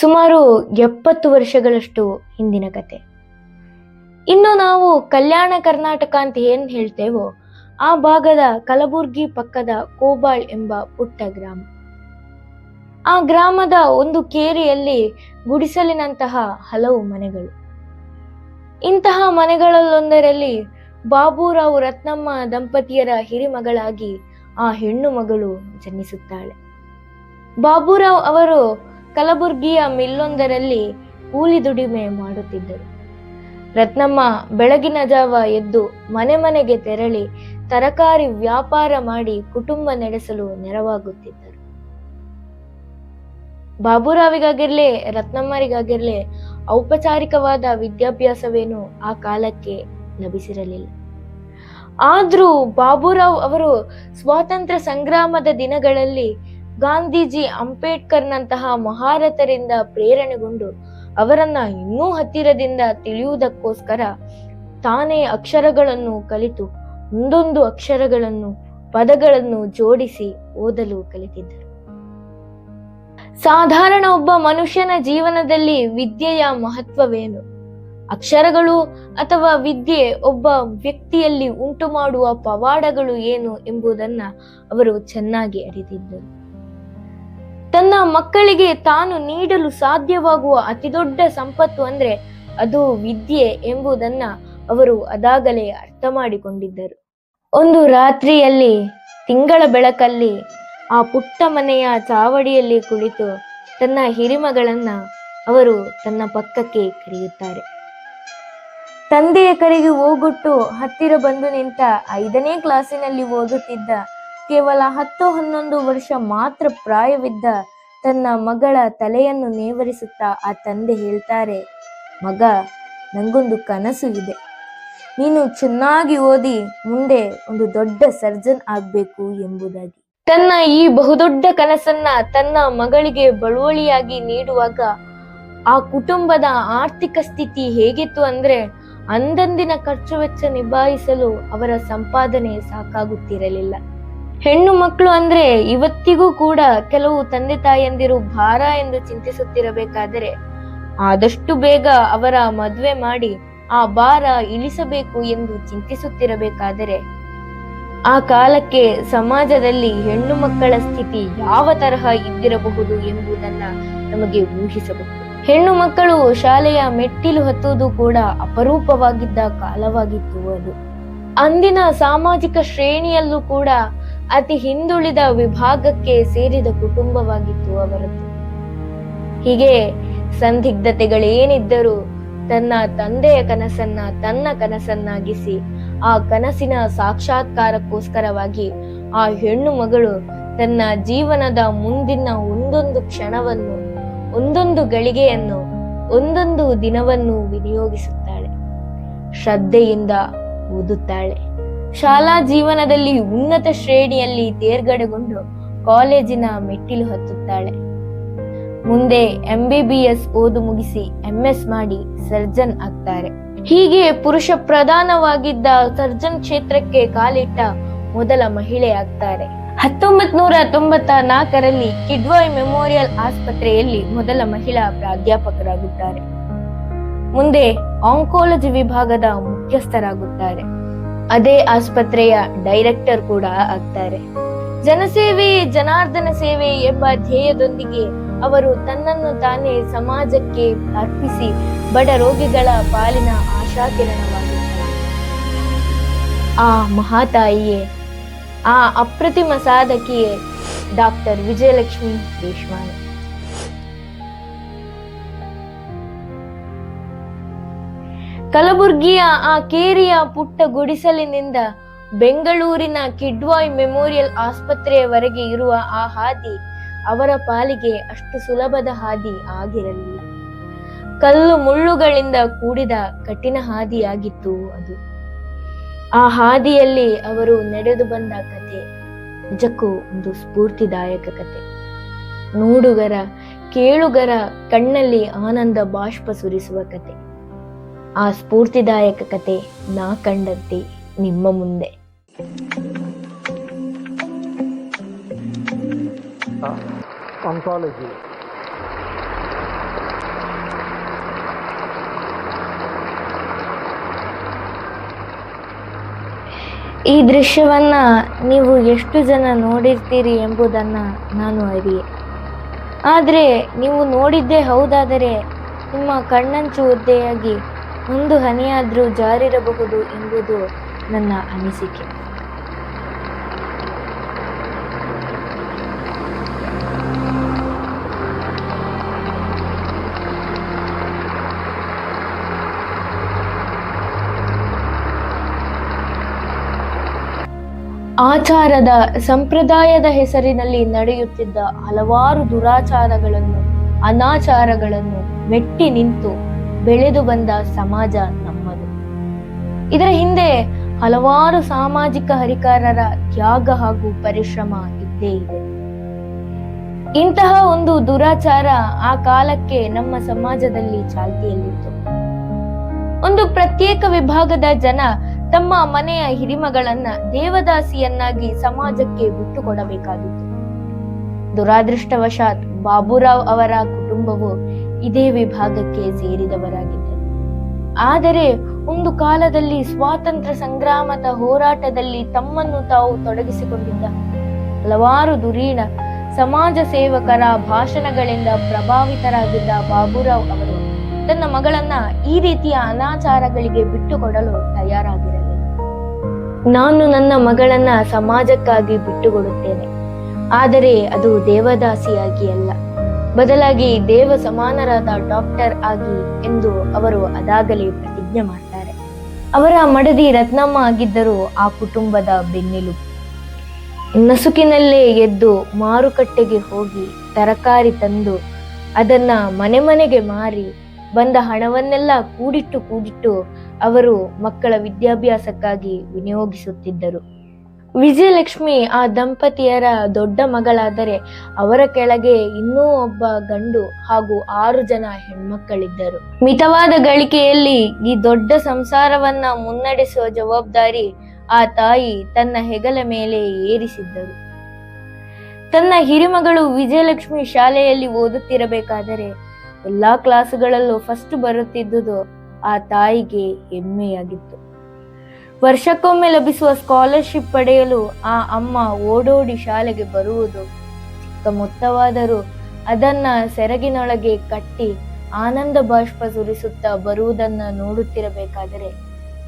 ಸುಮಾರು ಎಪ್ಪತ್ತು ವರ್ಷಗಳಷ್ಟು ಹಿಂದಿನ ಕತೆ. ಇನ್ನು ನಾವು ಕಲ್ಯಾಣ ಕರ್ನಾಟಕ ಅಂತ ಏನ್ ಹೇಳ್ತೇವೋ, ಆ ಭಾಗದ ಕಲಬುರ್ಗಿ ಪಕ್ಕದ ಕೋಬಾಳ್ ಎಂಬ ಪುಟ್ಟ ಗ್ರಾಮ. ಆ ಗ್ರಾಮದ ಒಂದು ಕೇರಿಯಲ್ಲಿ ಗುಡಿಸಲಿನಂತಹ ಹಲವು ಮನೆಗಳು. ಇಂತಹ ಮನೆಗಳಲ್ಲೊಂದರಲ್ಲಿ ಬಾಬುರಾವ್ ರತ್ನಮ್ಮ ದಂಪತಿಯರ ಹಿರಿಮಗಳಾಗಿ ಆ ಹೆಣ್ಣು ಮಗಳು ಜನಿಸುತ್ತಾಳೆ. ಬಾಬುರಾವ್ ಅವರು ಕಲಬುರ್ಗಿಯ ಮಿಲ್ಲೊಂದರಲ್ಲಿ ಕೂಲಿ ದುಡಿಮೆ ಮಾಡುತ್ತಿದ್ದರು. ರತ್ನಮ್ಮ ಬೆಳಗಿನ ಜಾವ ಎದ್ದು ಮನೆ ಮನೆಗೆ ತೆರಳಿ ತರಕಾರಿ ವ್ಯಾಪಾರ ಮಾಡಿ ಕುಟುಂಬ ನಡೆಸಲು ನೆರವಾಗುತ್ತಿದ್ದರು. ಬಾಬುರಾವಿಗಾಗಿರ್ಲಿ, ರತ್ನಮ್ಮರಿಗಾಗಿರ್ಲಿ ಔಪಚಾರಿಕವಾದ ವಿದ್ಯಾಭ್ಯಾಸವೇನು ಆ ಕಾಲಕ್ಕೆ ಲಭಿಸಿರಲಿಲ್ಲ. ಆದ್ರೂ ಬಾಬುರಾವ್ ಅವರು ಸ್ವಾತಂತ್ರ್ಯ ಸಂಗ್ರಾಮದ ದಿನಗಳಲ್ಲಿ ಗಾಂಧೀಜಿ ಅಂಬೇಡ್ಕರ್ನಂತಹ ಮಹಾರಥರಿಂದ ಪ್ರೇರಣೆಗೊಂಡು ಅವರನ್ನ ಇನ್ನೂ ಹತ್ತಿರದಿಂದ ತಿಳಿಯುವುದಕ್ಕೋಸ್ಕರ ತಾನೇ ಅಕ್ಷರಗಳನ್ನು ಕಲಿತು ಒಂದೊಂದು ಅಕ್ಷರಗಳನ್ನು, ಪದಗಳನ್ನು ಜೋಡಿಸಿ ಓದಲು ಕಲಿತಿದ್ದರು. ಸಾಧಾರಣ ಒಬ್ಬ ಮನುಷ್ಯನ ಜೀವನದಲ್ಲಿ ವಿದ್ಯೆಯ ಮಹತ್ವವೇನು? ಅಕ್ಷರಗಳು ಅಥವಾ ವಿದ್ಯೆ ಒಬ್ಬ ವ್ಯಕ್ತಿಯಲ್ಲಿ ಉಂಟು ಮಾಡುವ ಪವಾಡಗಳು ಏನು ಎಂಬುದನ್ನ ಅವರು ಚೆನ್ನಾಗಿ ಅರಿತಿದ್ದರು. ತನ್ನ ಮಕ್ಕಳಿಗೆ ತಾನು ನೀಡಲು ಸಾಧ್ಯವಾಗುವ ಅತಿದೊಡ್ಡ ಸಂಪತ್ತು ಅಂದ್ರೆ ಅದು ವಿದ್ಯೆ ಎಂಬುದನ್ನ ಅವರು ಅದಾಗಲೇ ಅರ್ಥ ಮಾಡಿಕೊಂಡಿದ್ದರು. ಒಂದು ರಾತ್ರಿಯಲ್ಲಿ, ತಿಂಗಳ ಬೆಳಕಲ್ಲಿ ಆ ಪುಟ್ಟ ಮನೆಯ ಚಾವಡಿಯಲ್ಲಿ ಕುಳಿತು ತನ್ನ ಹಿರಿಮಗಳನ್ನ ಅವರು ತನ್ನ ಪಕ್ಕಕ್ಕೆ ಕರೆಯುತ್ತಾರೆ. ತಂದೆಯ ಕರೆಗೆ ಹೋಗುಟ್ಟು ಹತ್ತಿರ ಬಂದು ನಿಂತ ಐದನೇ ಕ್ಲಾಸಿನಲ್ಲಿ ಓದುತ್ತಿದ್ದ ಕೇವಲ ಹತ್ತು ಹನ್ನೊಂದು ವರ್ಷ ಮಾತ್ರ ಪ್ರಾಯವಿದ್ದ ತನ್ನ ಮಗಳ ತಲೆಯನ್ನು ನೇವರಿಸುತ್ತಾ ಆ ತಂದೆ ಹೇಳ್ತಾರೆ, ಮಗ, ನಂಗೊಂದು ಕನಸು ಇದೆ. ನೀನು ಚೆನ್ನಾಗಿ ಓದಿ ಮುಂದೆ ಒಂದು ದೊಡ್ಡ ಸರ್ಜನ್ ಆಗ್ಬೇಕು ಎಂಬುದಾಗಿ. ತನ್ನ ಈ ಬಹುದೊಡ್ಡ ಕನಸನ್ನ ತನ್ನ ಮಗಳಿಗೆ ಬಳುವಳಿಯಾಗಿ ನೀಡುವಾಗ ಆ ಕುಟುಂಬದ ಆರ್ಥಿಕ ಸ್ಥಿತಿ ಹೇಗಿತ್ತು ಅಂದ್ರೆ ಅಂದಂದಿನ ಖರ್ಚು ವೆಚ್ಚ ನಿಭಾಯಿಸಲು ಅವರ ಸಂಪಾದನೆ ಸಾಕಾಗುತ್ತಿರಲಿಲ್ಲ. ಹೆಣ್ಣು ಮಕ್ಕಳು ಅಂದ್ರೆ ಇವತ್ತಿಗೂ ಕೂಡ ಕೆಲವು ತಂದೆ ತಾಯಂದಿರು ಭಾರ ಎಂದು ಚಿಂತಿಸುತ್ತಿರಬೇಕಾದರೆ ಆದಷ್ಟು ಬೇಗ ಅವರ ಮದುವೆ ಮಾಡಿ ಆ ಭಾರ ಇಳಿಸಬೇಕು ಎಂದು ಚಿಂತಿಸುತ್ತಿರಬೇಕಾದರೆ ಆ ಕಾಲಕ್ಕೆ ಸಮಾಜದಲ್ಲಿ ಹೆಣ್ಣು ಮಕ್ಕಳ ಸ್ಥಿತಿ ಯಾವ ತರಹ ಇದ್ದಿರಬಹುದು ಎಂಬುದನ್ನ ನಮಗೆ ಊಹಿಸಬಹುದು ಹೆಣ್ಣು ಮಕ್ಕಳು ಶಾಲೆಯ ಮೆಟ್ಟಿಲು ಹತ್ತುವುದು ಕೂಡ ಅಪರೂಪವಾಗಿದ್ದ ಕಾಲವಾಗಿತ್ತು ಅದು. ಅಂದಿನ ಸಾಮಾಜಿಕ ಶ್ರೇಣಿಯಲ್ಲೂ ಕೂಡ ಅತಿ ಹಿಂದುಳಿದ ವಿಭಾಗಕ್ಕೆ ಸೇರಿದ ಕುಟುಂಬವಾಗಿತ್ತು ಅವರದ್ದು ಹೀಗೆ ಸಂದಿಗ್ಧತೆಗಳೇನಿದ್ದರೂ ತನ್ನ ತಂದೆಯ ಕನಸನ್ನ ತನ್ನ ಕನಸನ್ನಾಗಿಸಿ ಆ ಕನಸಿನ ಸಾಕ್ಷಾತ್ಕಾರಕ್ಕೋಸ್ಕರವಾಗಿ ಆ ಹೆಣ್ಣು ಮಗಳು ತನ್ನ ಜೀವನದ ಮುಂದಿನ ಒಂದೊಂದು ಕ್ಷಣವನ್ನು, ಒಂದೊಂದು ಗಳಿಗೆಯನ್ನು, ಒಂದೊಂದು ದಿನವನ್ನು ವಿನಿಯೋಗಿಸುತ್ತಾಳೆ. ಶ್ರದ್ಧೆಯಿಂದ ಓದುತ್ತಾಳೆ. ಶಾಲಾ ಜೀವನದಲ್ಲಿ ಉನ್ನತ ಶ್ರೇಣಿಯಲ್ಲಿ ತೇರ್ಗಡೆಗೊಂಡು ಕಾಲೇಜಿನ ಮೆಟ್ಟಿಲು ಹತ್ತುತ್ತಾಳೆ. ಮುಂದೆ ಎಂಬಿಬಿಎಸ್ ಓದು ಮುಗಿಸಿ ಎಂಎಸ್ ಮಾಡಿ ಸರ್ಜನ್ ಆಗ್ತಾರೆ. ಹೀಗೆ ಪುರುಷ ಪ್ರಧಾನವಾಗಿದ್ದ ಸರ್ಜನ್ ಕ್ಷೇತ್ರಕ್ಕೆ ಕಾಲಿಟ್ಟ ಮೊದಲ ಮಹಿಳೆ ಆಗ್ತಾರೆ. ಹತ್ತೊಂಬತ್ ನೂರ ತೊಂಬತ್ತ ನಾಲ್ಕರಲ್ಲಿ ಕಿಡ್ವಾಯ್ ಮೆಮೋರಿಯಲ್ ಆಸ್ಪತ್ರೆಯಲ್ಲಿ ಮೊದಲ ಮಹಿಳಾ ಪ್ರಾಧ್ಯಾಪಕರಾಗುತ್ತಾರೆ. ಮುಂದೆ ಆಂಕೋಲಜಿ ವಿಭಾಗದ ಮುಖ್ಯಸ್ಥರಾಗುತ್ತಾರೆ. ಅದೇ ಆಸ್ಪತ್ರೆಯ ಡೈರೆಕ್ಟರ್ ಕೂಡ ಆಗ್ತಾರೆ. ಜನಸೇವೆ, ಜನಾರ್ದನ ಸೇವೆ ಎಂಬ ಧ್ಯೇಯದೊಂದಿಗೆ ಅವರು ತನ್ನನ್ನು ತಾನೇ ಸಮಾಜಕ್ಕೆ ಅರ್ಪಿಸಿ ಬಡ ರೋಗಿಗಳ ಪಾಲಿನ ಆಶಾಕಿರಣವಾಗಿದ್ದಾರೆ. ಆ ಮಹಾತಾಯಿಯೇ, ಆ ಅಪ್ರತಿಮ ಸಾಧಕಿಯೇ ಡಾಕ್ಟರ್ ವಿಜಯಲಕ್ಷ್ಮಿ ದೇಶಮಾನೆ ಕಲಬುರ್ಗಿಯ ಆ ಕೇರಿಯ ಪುಟ್ಟ ಗುಡಿಸಲಿನಿಂದ ಬೆಂಗಳೂರಿನ ಕಿಡ್ವಾಯ್ ಮೆಮೋರಿಯಲ್ ಆಸ್ಪತ್ರೆಯವರೆಗೆ ಇರುವ ಆ ಹಾದಿ ಅವರ ಪಾಲಿಗೆ ಅಷ್ಟು ಸುಲಭದ ಹಾದಿ ಆಗಿರಲಿಲ್ಲ. ಕಲ್ಲು ಮುಳ್ಳುಗಳಿಂದ ಕೂಡಿದ ಕಠಿಣ ಹಾದಿಯಾಗಿತ್ತು ಅದು. ಆ ಹಾದಿಯಲ್ಲಿ ಅವರು ನಡೆದು ಬಂದ ಕತೆ ನಿಜಕ್ಕೂ ಒಂದು ಸ್ಫೂರ್ತಿದಾಯಕ ಕತೆ ನೋಡುಗರ, ಕೇಳುಗರ ಕಣ್ಣಲ್ಲಿ ಆನಂದ ಬಾಷ್ಪ ಸುರಿಸುವ ಕತೆ ಆ ಸ್ಫೂರ್ತಿದಾಯಕ ಕತೆ ನಾ ಕಂಡಂತೆ ನಿಮ್ಮ ಮುಂದೆ. ಅಂಥಾಲಜಿ ಈ ದೃಶ್ಯವನ್ನ ನೀವು ಎಷ್ಟು ಜನ ನೋಡಿರ್ತೀರಿ ಎಂಬುದನ್ನ ನಾನು ಅರಿ ಆದ್ರೆ ನೀವು ನೋಡಿದ್ದೇ ಹೌದಾದರೆ ನಿಮ್ಮ ಕಣ್ಣಂಚು ಒದ್ದೆಯಾಗಿ ಒಂದು ಹನಿಯಾದರೂ ಜಾರಿರಬಹುದು ಎಂಬುದು ನನ್ನ ಅನಿಸಿಕೆ. ಆಚಾರದ ಸಂಪ್ರದಾಯದ ಹೆಸರಿನಲ್ಲಿ ನಡೆಯುತ್ತಿದ್ದ ಹಲವಾರು ದುರಾಚಾರಗಳನ್ನು, ಅನಾಚಾರಗಳನ್ನು ಮೆಟ್ಟಿ ನಿಂತು ಬೆಳೆದು ಬಂದ ಸಮಾಜ ನಮ್ಮದು. ಇದರ ಹಿಂದೆ ಹಲವಾರು ಸಾಮಾಜಿಕ ಹರಿಕಾರರ ತ್ಯಾಗ ಹಾಗೂ ಪರಿಶ್ರಮ ಇದ್ದೇ ಇದೆ. ಇಂತಹ ಒಂದು ದುರಾಚಾರ ಆ ಕಾಲಕ್ಕೆ ನಮ್ಮ ಸಮಾಜದಲ್ಲಿ ಚಾಲ್ತಿಯಲ್ಲಿತ್ತು. ಒಂದು ಪ್ರತ್ಯೇಕ ವಿಭಾಗದ ಜನ ತಮ್ಮ ಮನೆಯ ಹಿರಿಮಗಳನ್ನ ದೇವದಾಸಿಯನ್ನಾಗಿ ಸಮಾಜಕ್ಕೆ ಬಿಟ್ಟುಕೊಡಬೇಕಾಗಿತ್ತು ದುರಾದೃಷ್ಟವಶಾತ್ ಬಾಬುರಾವ್ ಅವರ ಕುಟುಂಬವು ಇದೇ ವಿಭಾಗಕ್ಕೆ ಸೇರಿದವರಾಗಿದ್ದರು. ಆದರೆ ಒಂದು ಕಾಲದಲ್ಲಿ ಸ್ವಾತಂತ್ರ್ಯ ಸಂಗ್ರಾಮದ ಹೋರಾಟದಲ್ಲಿ ತಮ್ಮನ್ನು ತಾವು ತೊಡಗಿಸಿಕೊಂಡಿದ್ದ ಹಲವಾರು ದುರೀಣ ಸಮಾಜ ಸೇವಕರ ಭಾಷಣಗಳಿಂದ ಪ್ರಭಾವಿತರಾಗಿದ್ದ ಬಾಬುರಾವ್ ಅವರು ತನ್ನ ಮಗಳನ್ನ ಈ ರೀತಿಯ ಅನಾಚಾರಗಳಿಗೆ ಬಿಟ್ಟುಕೊಡಲು ತಯಾರಾಗಿರಲಿಲ್ಲ ನಾನು ನನ್ನ ಮಗಳನ್ನ ಸಮಾಜಕ್ಕಾಗಿ ಬಿಟ್ಟುಕೊಡುತ್ತೇನೆ. ಆದರೆ ಅದು ದೇವದಾಸಿಯಾಗಿ ಅಲ್ಲ. ಬದಲಾಗಿ ದೇವ ಸಮಾನರಾದ ಡಾಕ್ಟರ್ ಆಗಿ ಎಂದು ಅವರು ಅದಾಗಲೇ ಪ್ರತಿಜ್ಞೆ ಮಾಡ್ತಾರೆ. ಅವರ ಮಡದಿ ರತ್ನಮ್ಮ ಆಗಿದ್ದರು ಆ ಕುಟುಂಬದ ಬೆನ್ನೆಲುಬು. ನಸುಕಿನಲ್ಲೇ ಎದ್ದು ಮಾರುಕಟ್ಟೆಗೆ ಹೋಗಿ ತರಕಾರಿ ತಂದು ಅದನ್ನ ಮನೆ ಮನೆಗೆ ಮಾರಿ ಬಂದ ಹಣವನ್ನೆಲ್ಲ ಕೂಡಿಟ್ಟು ಕೂಡಿಟ್ಟು ಅವರು ಮಕ್ಕಳ ವಿದ್ಯಾಭ್ಯಾಸಕ್ಕಾಗಿ ವಿನಿಯೋಗಿಸುತ್ತಿದ್ದರು. ವಿಜಯಲಕ್ಷ್ಮಿ ಆ ದಂಪತಿಯರ ದೊಡ್ಡ ಮಗಳಾದರೆ ಅವರ ಕೆಳಗೆ ಇನ್ನೂ ಒಬ್ಬ ಗಂಡು ಹಾಗೂ ಆರು ಜನ ಹೆಣ್ಮಕ್ಕಳಿದ್ದರು. ಮಿತವಾದ ಗಳಿಕೆಯಲ್ಲಿ ಈ ದೊಡ್ಡ ಸಂಸಾರವನ್ನ ಮುನ್ನಡೆಸುವ ಜವಾಬ್ದಾರಿ ಆ ತಾಯಿ ತನ್ನ ಹೆಗಲ ಮೇಲೆ ಏರಿಸಿದ್ದರು. ತನ್ನ ಹಿರಿಮಗಳು ವಿಜಯಲಕ್ಷ್ಮಿ ಶಾಲೆಯಲ್ಲಿ ಓದುತ್ತಿರಬೇಕಾದರೆ ಎಲ್ಲಾ ಕ್ಲಾಸುಗಳಲ್ಲೂ ಫಸ್ಟ್ ಬರುತ್ತಿದ್ದುದು ಆ ತಾಯಿಗೆ ಹೆಮ್ಮೆಯಾಗಿತ್ತು. ವರ್ಷಕ್ಕೊಮ್ಮೆ ಲಭಿಸುವ ಸ್ಕಾಲರ್ಶಿಪ್ ಪಡೆಯಲು ಆ ಅಮ್ಮ ಓಡೋಡಿ ಶಾಲೆಗೆ ಬರುವುದು ಚಿಕ್ಕ ಮೊತ್ತವಾದರೂ ಅದನ್ನ ಸೆರಗಿನೊಳಗೆ ಕಟ್ಟಿ ಆನಂದ ಬಾಷ್ಪ ಸುರಿಸುತ್ತಾ ಬರುವುದನ್ನ ನೋಡುತ್ತಿರಬೇಕಾದರೆ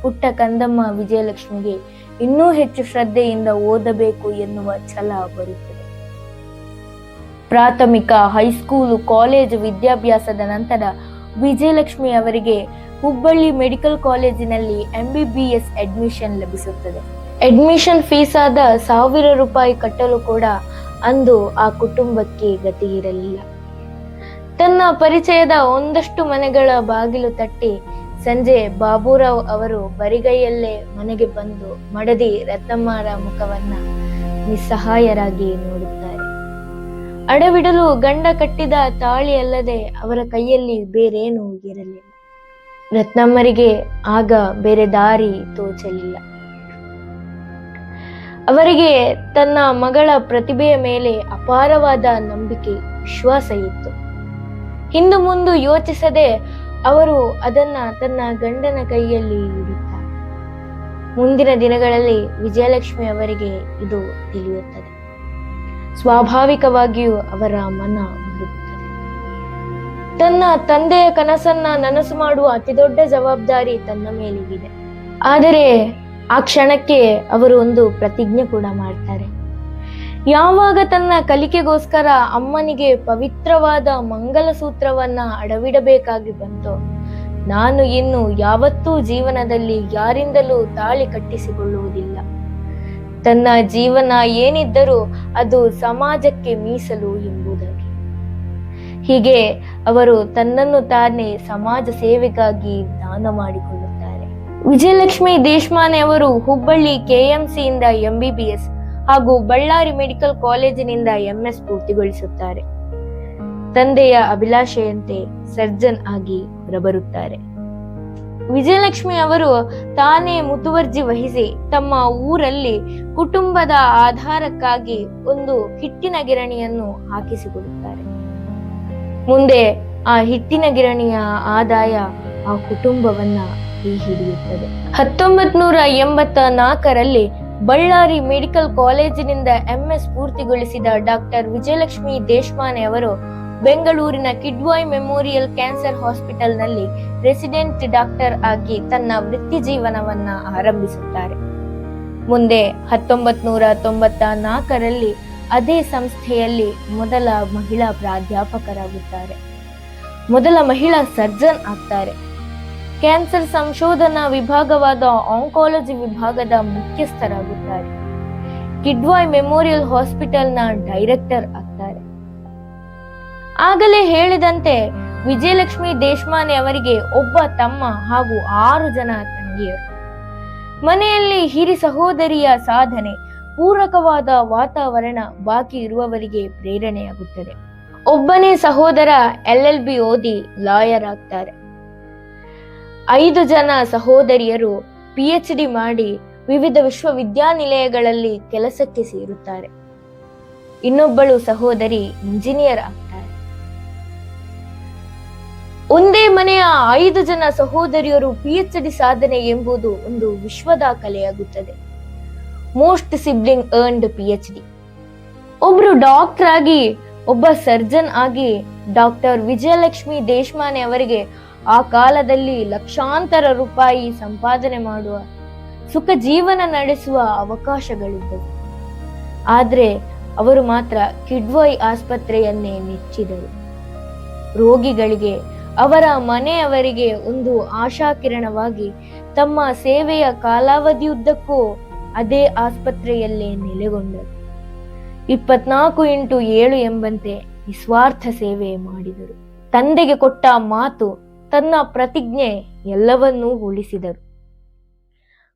ಪುಟ್ಟ ಕಂದಮ್ಮ ವಿಜಯಲಕ್ಷ್ಮಿಗೆ ಇನ್ನೂ ಹೆಚ್ಚು ಶ್ರದ್ಧೆಯಿಂದ ಓದಬೇಕು ಎನ್ನುವ ಛಲ ಬರುತ್ತದೆ. ಪ್ರಾಥಮಿಕ, ಹೈಸ್ಕೂಲು, ಕಾಲೇಜು ವಿದ್ಯಾಭ್ಯಾಸದ ನಂತರ ವಿಜಯಲಕ್ಷ್ಮಿ ಅವರಿಗೆ ಹುಬ್ಬಳ್ಳಿ ಮೆಡಿಕಲ್ ಕಾಲೇಜಿನಲ್ಲಿ ಎಂಬಿಬಿಎಸ್ ಅಡ್ಮಿಷನ್ ಲಭಿಸುತ್ತದೆ. ಅಡ್ಮಿಷನ್ ಫೀಸ್ ಆದ ಸಾವಿರ ರೂಪಾಯಿ ಕಟ್ಟಲು ಕೂಡ ಅಂದು ಆ ಕುಟುಂಬಕ್ಕೆ ಗತಿ ಇರಲಿಲ್ಲ. ತನ್ನ ಪರಿಚಯದ ಒಂದಷ್ಟು ಮನೆಗಳ ಬಾಗಿಲು ತಟ್ಟಿ ಸಂಜೆ ಬಾಬುರಾವ್ ಅವರು ಬರಿಗೈಯಲ್ಲೇ ಮನೆಗೆ ಬಂದು ಮಡದಿ ರತ್ನಮ್ಮರ ಮುಖವನ್ನ ನಿಸ್ಸಹಾಯರಾಗಿ ನೋಡುತ್ತಾರೆ. ಅಡವಿಡಲು ಗಂಡ ಕಟ್ಟಿದ ತಾಳಿ ಅಲ್ಲದೆ ಅವರ ಕೈಯಲ್ಲಿ ಬೇರೇನೂ ಇರಲಿಲ್ಲ. ರತ್ನಮ್ಮರಿಗೆ ಆಗ ಬೇರೆ ದಾರಿ ತೋಚಲಿಲ್ಲ. ಅವರಿಗೆ ತನ್ನ ಮಗಳ ಪ್ರತಿಭೆಯ ಮೇಲೆ ಅಪಾರವಾದ ನಂಬಿಕೆ, ವಿಶ್ವಾಸ ಇತ್ತು. ಹಿಂದು ಮುಂದು ಯೋಚಿಸದೆ ಅವರು ಅದನ್ನ ತನ್ನ ಗಂಡನ ಕೈಯಲ್ಲಿ ಇಡುತ್ತಾರೆ ಮುಂದಿನ ದಿನಗಳಲ್ಲಿ ವಿಜಯಲಕ್ಷ್ಮಿ ಅವರಿಗೆ ಇದು ತಿಳಿಯುತ್ತದೆ. ಸ್ವಾಭಾವಿಕವಾಗಿಯೂ ಅವರ ಮನ ತನ್ನ ತಂದೆಯ ಕನಸನ್ನ ನನಸು ಮಾಡುವ ಅತಿದೊಡ್ಡ ಜವಾಬ್ದಾರಿ ತನ್ನ ಮೇಲಿದೆ ಆದರೆ ಆ ಕ್ಷಣಕ್ಕೆ ಅವರು ಒಂದು ಪ್ರತಿಜ್ಞೆ ಕೂಡ ಮಾಡ್ತಾರೆ. ಯಾವಾಗ ತನ್ನ ಕಲಿಕೆಗೋಸ್ಕರ ಅಮ್ಮನಿಗೆ ಪವಿತ್ರವಾದ ಮಂಗಲಸೂತ್ರವನ್ನ ಅಡವಿಡಬೇಕಾಗಿ ಬಂತೋ, ನಾನು ಇನ್ನು ಯಾವತ್ತೂ ಜೀವನದಲ್ಲಿ ಯಾರಿಂದಲೂ ತಾಳಿ ಕಟ್ಟಿಸಿಕೊಳ್ಳುವುದಿಲ್ಲ. ತನ್ನ ಜೀವನ ಏನಿದ್ದರೂ ಅದು ಸಮಾಜಕ್ಕೆ ಮೀಸಲು ಹೀಗೆ ಅವರು ತನ್ನನ್ನು ತಾನೇ ಸಮಾಜ ಸೇವೆಗಾಗಿ ದಾನ ಮಾಡಿಕೊಳ್ಳುತ್ತಾರೆ. ವಿಜಯಲಕ್ಷ್ಮಿ ದೇಶಮಾನೆ ಅವರು ಹುಬ್ಬಳ್ಳಿ ಕೆಎಂಸಿಯಿಂದ ಎಂಬಿಬಿಎಸ್ ಹಾಗೂ ಬಳ್ಳಾರಿ ಮೆಡಿಕಲ್ ಕಾಲೇಜಿನಿಂದ ಎಂಎಸ್ ಪೂರ್ತಿಗೊಳಿಸುತ್ತಾರೆ. ತಂದೆಯ ಅಭಿಲಾಷೆಯಂತೆ ಸರ್ಜನ್ ಆಗಿ ಹೊರಬರುತ್ತಾರೆ. ವಿಜಯಲಕ್ಷ್ಮಿ ಅವರು ತಾನೇ ಮುತುವರ್ಜಿ ವಹಿಸಿ ತಮ್ಮ ಊರಲ್ಲಿ ಕುಟುಂಬದ ಆಧಾರಕ್ಕಾಗಿ ಒಂದು ಹಿಟ್ಟಿನ ಗಿರಣಿಯನ್ನು ಹಾಕಿಸಿಕೊಡುತ್ತಾರೆ. ಮುಂದೆ ಆ ಹಿಟ್ಟಿನ ಗಿರಣಿಯ ಆದಾಯ ಆ ಕುಟುಂಬವನ್ನ ಹಿಡಿಯುತ್ತದೆ. ಹತ್ತೊಂಬತ್ ನೂರ ಎಂಬತ್ತ ನಾಲ್ಕರಲ್ಲಿ ಬಳ್ಳಾರಿ ಮೆಡಿಕಲ್ ಕಾಲೇಜಿನಿಂದ ಎಂಎಸ್ ಪೂರ್ತಿಗೊಳಿಸಿದ ಡಾಕ್ಟರ್ ವಿಜಯಲಕ್ಷ್ಮಿ ದೇಶಮಾನೆ ಅವರು ಬೆಂಗಳೂರಿನ ಕಿಡ್ವಾಯ್ ಮೆಮೋರಿಯಲ್ ಕ್ಯಾನ್ಸರ್ ಹಾಸ್ಪಿಟಲ್ನಲ್ಲಿ ರೆಸಿಡೆಂಟ್ ಡಾಕ್ಟರ್ ಆಗಿ ತನ್ನ ವೃತ್ತಿ ಜೀವನವನ್ನ ಆರಂಭಿಸುತ್ತಾರೆ. ಮುಂದೆ ಹತ್ತೊಂಬತ್ ನೂರ ತೊಂಬತ್ತ ನಾಲ್ಕರಲ್ಲಿ ಅದೇ ಸಂಸ್ಥೆಯಲ್ಲಿ ಮೊದಲ ಮಹಿಳಾ ಪ್ರಾಧ್ಯಾಪಕರಾಗುತ್ತಾರೆ. ಮೊದಲ ಮಹಿಳಾ ಸರ್ಜನ್ ಆಗ್ತಾರೆ. ಕ್ಯಾನ್ಸರ್ ಸಂಶೋಧನಾ ವಿಭಾಗವಾದ ಆಂಕಾಲಜಿ ವಿಭಾಗದ ಮುಖ್ಯಸ್ಥರಾಗುತ್ತಾರೆ. ಕಿಡ್ವಾಯ್ ಮೆಮೋರಿಯಲ್ ಹಾಸ್ಪಿಟಲ್ನ ಡೈರೆಕ್ಟರ್ ಆಗ್ತಾರೆ. ಆಗಲೇ ಹೇಳಿದಂತೆ ವಿಜಯಲಕ್ಷ್ಮಿ ದೇಶಮಾನೆ ಅವರಿಗೆ ಒಬ್ಬ ತಮ್ಮ ಹಾಗೂ ಆರು ಜನ ತಂಗಿಯರು. ಮನೆಯಲ್ಲಿ ಹಿರಿ ಸಹೋದರಿಯ ಸಾಧನೆ ಪೂರಕವಾದ ವಾತಾವರಣ ಬಾಕಿ ಇರುವವರಿಗೆ ಪ್ರೇರಣೆಯಾಗುತ್ತದೆ. ಒಬ್ಬನೇ ಸಹೋದರ ಎಲ್ ಎಲ್ ಬಿ ಓದಿ ಲಾಯರ್ ಆಗ್ತಾರೆ. ಐದು ಜನ ಸಹೋದರಿಯರು ಪಿ ಎಚ್ ಡಿ ಮಾಡಿ ವಿವಿಧ ವಿಶ್ವವಿದ್ಯಾನಿಲಯಗಳಲ್ಲಿ ಕೆಲಸಕ್ಕೆ ಸೇರುತ್ತಾರೆ. ಇನ್ನೊಬ್ಬಳು ಸಹೋದರಿ ಇಂಜಿನಿಯರ್ ಆಗ್ತಾರೆ. ಒಂದೇ ಮನೆಯ ಐದು ಜನ ಸಹೋದರಿಯರು ಪಿ ಡಿ ಸಾಧನೆ ಎಂಬುದು ಒಂದು ವಿಶ್ವ ದಾಖಲೆಯಾಗುತ್ತದೆ most sibling earned P H D ಒಬ್ರು ಡಾಕ್ಟರ್ ಆಗಿ, ಒಬ್ಬ ಸರ್ಜನ್ ಆಗಿ ಡಾಕ್ಟರ್ ವಿಜಯಲಕ್ಷ್ಮಿ ದೇಶಮಾನೆ ಅವರಿಗೆ ಆ ಕಾಲದಲ್ಲಿ ಲಕ್ಷಾಂತರ ರೂಪಾಯಿ ಸಂಪಾದನೆ ಮಾಡುವ ಸುಖ ಜೀವನ ನಡೆಸುವ ಅವಕಾಶಗಳಿದ್ದವು. ಆದರೆ ಅವರು ಮಾತ್ರ ಕಿಡ್ವೈ ಆಸ್ಪತ್ರೆಯನ್ನೇ ನೆಚ್ಚಿದರು ರೋಗಿಗಳಿಗೆ, ಅವರ ಮನೆಯವರಿಗೆ ಒಂದು ಆಶಾಕಿರಣವಾಗಿ ತಮ್ಮ ಸೇವೆಯ ಕಾಲಾವಧಿಯುದ್ದಕ್ಕೂ ಅದೇ ಆಸ್ಪತ್ರೆಯಲ್ಲೇ ನೆಲೆಗೊಂಡರು. ಇಪ್ಪತ್ನಾಲ್ಕು ಇಂಟು ಏಳು ಎಂಬಂತೆ ನಿಸ್ವಾರ್ಥ ಸೇವೆ ಮಾಡಿದರು. ತಂದೆಗೆ ಕೊಟ್ಟ ಮಾತು, ತನ್ನ ಪ್ರತಿಜ್ಞೆ ಎಲ್ಲವನ್ನೂ ಉಳಿಸಿದರು.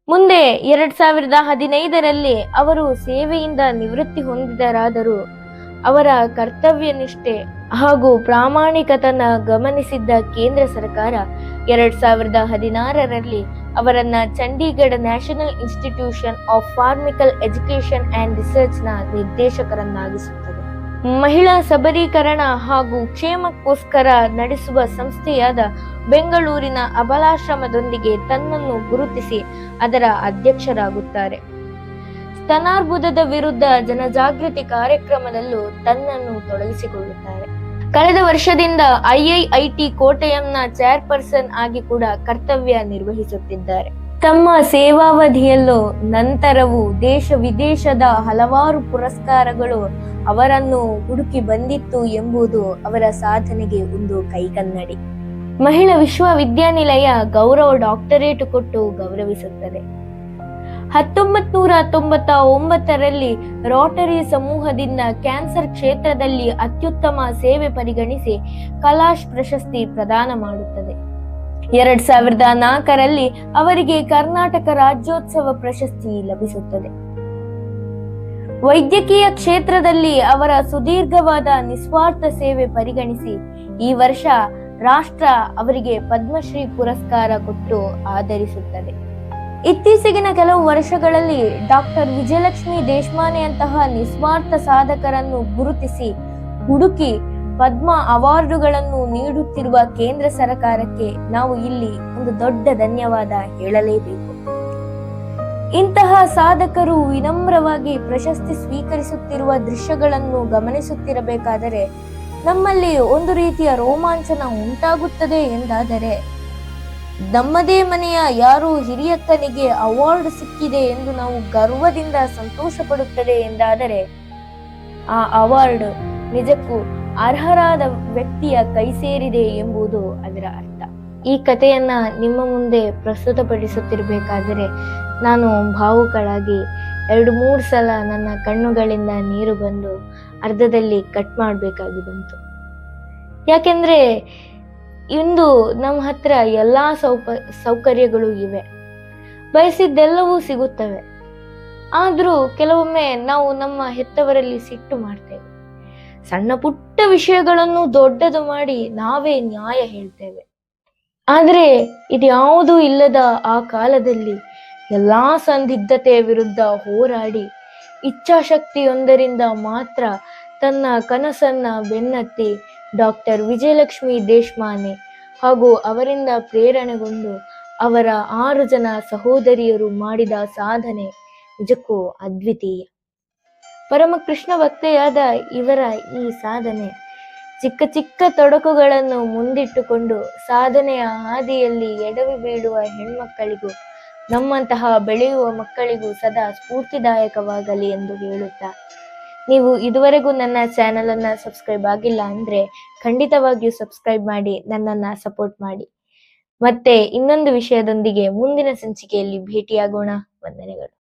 ಮುಂದೆ ಎರಡ್ ಸಾವಿರದ ಹದಿನೈದರಲ್ಲಿ ಅವರು ಸೇವೆಯಿಂದ ನಿವೃತ್ತಿ ಹೊಂದಿದರಾದರೂ ಅವರ ಕರ್ತವ್ಯ ನಿಷ್ಠೆ ಹಾಗೂ ಪ್ರಾಮಾಣಿಕತನ ಗಮನಿಸಿದ್ದ ಕೇಂದ್ರ ಸರ್ಕಾರ ಎರಡ್ ಸಾವಿರದ ಹದಿನಾರರಲ್ಲಿ ಅವರನ್ನ Chandigarh national institution of pharmaceutical education and ರಿಸರ್ಚ್ನ ನಿರ್ದೇಶಕರನ್ನಾಗಿಸುತ್ತದೆ. ಮಹಿಳಾ ಸಬಲೀಕರಣ ಹಾಗೂ ಕ್ಷೇಮಕ್ಕೋಸ್ಕರ ನಡೆಸುವ ಸಂಸ್ಥೆಯಾದ ಬೆಂಗಳೂರಿನ ಅಬಲಾಶ್ರಮದೊಂದಿಗೆ ತನ್ನನ್ನು ಗುರುತಿಸಿ ಅದರ ಅಧ್ಯಕ್ಷರಾಗುತ್ತಾರೆ. ಸ್ತನಾರ್ಬುದದ ವಿರುದ್ಧ ಜನಜಾಗೃತಿ ಕಾರ್ಯಕ್ರಮದಲ್ಲೂ ತನ್ನನ್ನು ತೊಡಗಿಸಿಕೊಳ್ಳುತ್ತಾರೆ. ಕಳೆದ ವರ್ಷದಿಂದ ಐಐಐಟಿ ಕೋಟೆಯಂನ ಚೇರ್ಪರ್ಸನ್ ಆಗಿ ಕೂಡ ಕರ್ತವ್ಯ ನಿರ್ವಹಿಸುತ್ತಿದ್ದಾರೆ. ತಮ್ಮ ಸೇವಾವಧಿಯಲ್ಲೂ ನಂತರವೂ ದೇಶ ವಿದೇಶದ ಹಲವಾರು ಪುರಸ್ಕಾರಗಳು ಅವರನ್ನು ಹುಡುಕಿ ಬಂದಿತ್ತು ಎಂಬುದು ಅವರ ಸಾಧನೆಗೆ ಒಂದು ಕೈಕನ್ನಡಿ. ಮಹಿಳಾ ವಿಶ್ವವಿದ್ಯಾನಿಲಯ ಗೌರವ ಡಾಕ್ಟರೇಟ್ ಕೊಟ್ಟು ಗೌರವಿಸುತ್ತದೆ. ಹತ್ತೊಂಬತ್ ನೂರ ತೊಂಬತ್ತ ಒಂಬತ್ತರಲ್ಲಿ ರೋಟರಿ ಸಮೂಹದಿಂದ ಕ್ಯಾನ್ಸರ್ ಕ್ಷೇತ್ರದಲ್ಲಿ ಅತ್ಯುತ್ತಮ ಸೇವೆ ಪರಿಗಣಿಸಿ ಕಲಾಶ್ ಪ್ರಶಸ್ತಿ ಪ್ರದಾನ ಮಾಡುತ್ತದೆ. ಎರಡ್ ಸಾವಿರದ ನಾಲ್ಕರಲ್ಲಿ ಅವರಿಗೆ ಕರ್ನಾಟಕ ರಾಜ್ಯೋತ್ಸವ ಪ್ರಶಸ್ತಿ ಲಭಿಸುತ್ತದೆ. ವೈದ್ಯಕೀಯ ಕ್ಷೇತ್ರದಲ್ಲಿ ಅವರ ಸುದೀರ್ಘವಾದ ನಿಸ್ವಾರ್ಥ ಸೇವೆ ಪರಿಗಣಿಸಿ ಈ ವರ್ಷ ರಾಷ್ಟ್ರ ಅವರಿಗೆ ಪದ್ಮಶ್ರೀ ಪುರಸ್ಕಾರ ಕೊಟ್ಟು ಆದರಿಸುತ್ತದೆ ಇತ್ತೀಚೆಗಿನ ಕೆಲವು ವರ್ಷಗಳಲ್ಲಿ ಡಾಕ್ಟರ್ ವಿಜಯಲಕ್ಷ್ಮಿ ದೇಶಮಾನೆಯಂತಹ ನಿಸ್ವಾರ್ಥ ಸಾಧಕರನ್ನು ಗುರುತಿಸಿ ಹುಡುಕಿ ಪದ್ಮ ಅವಾರ್ಡುಗಳನ್ನು ನೀಡುತ್ತಿರುವ ಕೇಂದ್ರ ಸರ್ಕಾರಕ್ಕೆ ನಾವು ಇಲ್ಲಿ ಒಂದು ದೊಡ್ಡ ಧನ್ಯವಾದ ಹೇಳಲೇಬೇಕು. ಇಂತಹ ಸಾಧಕರು ವಿನಮ್ರವಾಗಿ ಪ್ರಶಸ್ತಿ ಸ್ವೀಕರಿಸುತ್ತಿರುವ ದೃಶ್ಯಗಳನ್ನು ಗಮನಿಸುತ್ತಿರಬೇಕಾದರೆ ನಮ್ಮಲ್ಲಿ ಒಂದು ರೀತಿಯ ರೋಮಾಂಚನ ಉಂಟಾಗುತ್ತದೆ ಎಂದಾದರೆ ನಮ್ಮದೇ ಮನೆಯ ಯಾರು ಹಿರಿಯಕ್ಕನಿಗೆ ಅವಾರ್ಡ್ ಸಿಕ್ಕಿದೆ ಎಂದು ನಾವು ಗರ್ವದಿಂದ ಸಂತೋಷ ಪಡುತ್ತದೆ ಎಂದಾದರೆ, ಆ ಅವಾರ್ಡ್ ನಿಜಕ್ಕೂ ಅರ್ಹರಾದ ವ್ಯಕ್ತಿಯ ಕೈ ಸೇರಿದೆ ಎಂಬುದು ಅದರ ಅರ್ಥ. ಈ ಕಥೆಯನ್ನ ನಿಮ್ಮ ಮುಂದೆ ಪ್ರಸ್ತುತಪಡಿಸುತ್ತಿರಬೇಕಾದರೆ, ನಾನು ಭಾವುಕಳಾಗಿ ಎರಡು ಮೂರು ಸಲ ನನ್ನ ಕಣ್ಣುಗಳಿಂದ ನೀರು ಬಂದು ಅರ್ಧದಲ್ಲಿ ಕಟ್ ಮಾಡಬೇಕಾಗಿ ಬಂತು. ಯಾಕೆಂದ್ರೆ ಇಂದು ನಮ್ಮ ಹತ್ರ ಎಲ್ಲಾ ಸೌಪ, ಸೌಕರ್ಯಗಳು ಇವೆ. ಬಯಸಿದ್ದೆಲ್ಲವೂ ಸಿಗುತ್ತವೆ. ಆದ್ರೂ ಕೆಲವೊಮ್ಮೆ ನಾವು ನಮ್ಮ ಹೆತ್ತವರಲ್ಲಿ ಸಿಟ್ಟು ಮಾಡ್ತೇವೆ. ಸಣ್ಣ ಪುಟ್ಟ ವಿಷಯಗಳನ್ನು ದೊಡ್ಡದು ಮಾಡಿ ನಾವೇ ನ್ಯಾಯ ಹೇಳ್ತೇವೆ. ಆದ್ರೆ ಇದ್ಯಾವುದೂ ಇಲ್ಲದ ಆ ಕಾಲದಲ್ಲಿ ಎಲ್ಲಾ ಸಂದಿಗ್ಧತೆಯ ವಿರುದ್ಧ ಹೋರಾಡಿ ಇಚ್ಛಾಶಕ್ತಿಯೊಂದರಿಂದ ಮಾತ್ರ ತನ್ನ ಕನಸನ್ನ ಬೆನ್ನತ್ತಿ ಡಾಕ್ಟರ್ ವಿಜಯಲಕ್ಷ್ಮಿ ದೇಶಮಾನೆ ಹಾಗೂ ಅವರಿಂದ ಪ್ರೇರಣೆಗೊಂಡು ಅವರ ಆರು ಜನ ಸಹೋದರಿಯರು ಮಾಡಿದ ಸಾಧನೆ ನಿಜಕ್ಕೂ ಅದ್ವಿತೀಯ. ಪರಮ ಕೃಷ್ಣ ಭಕ್ತೆಯಾದ ಇವರ ಈ ಸಾಧನೆ ಚಿಕ್ಕ ಚಿಕ್ಕ ತೊಡಕುಗಳನ್ನು ಮುಂದಿಟ್ಟುಕೊಂಡು ಸಾಧನೆಯ ಹಾದಿಯಲ್ಲಿ ಎಡವಿ ಬೀಳುವ ಹೆಣ್ಮಕ್ಕಳಿಗೂ ನಮ್ಮಂತಹ ಬೆಳೆಯುವ ಮಕ್ಕಳಿಗೂ ಸದಾ ಸ್ಫೂರ್ತಿದಾಯಕವಾಗಲಿ ಎಂದು ಹೇಳುತ್ತಾ ನೀವು ಇದುವರೆಗೂ ನನ್ನ ಚಾನೆಲ್ ಅನ್ನ ಸಬ್ಸ್ಕ್ರೈಬ್ ಆಗಿಲ್ಲ ಅಂದ್ರೆ ಖಂಡಿತವಾಗಿಯೂ ಸಬ್ಸ್ಕ್ರೈಬ್ ಮಾಡಿ, ನನ್ನನ್ನ ಸಪೋರ್ಟ್ ಮಾಡಿ. ಮತ್ತೆ ಇನ್ನೊಂದು ವಿಷಯದೊಂದಿಗೆ ಮುಂದಿನ ಸಂಚಿಕೆಯಲ್ಲಿ ಭೇಟಿಯಾಗೋಣ. ವಂದನೆಗಳು.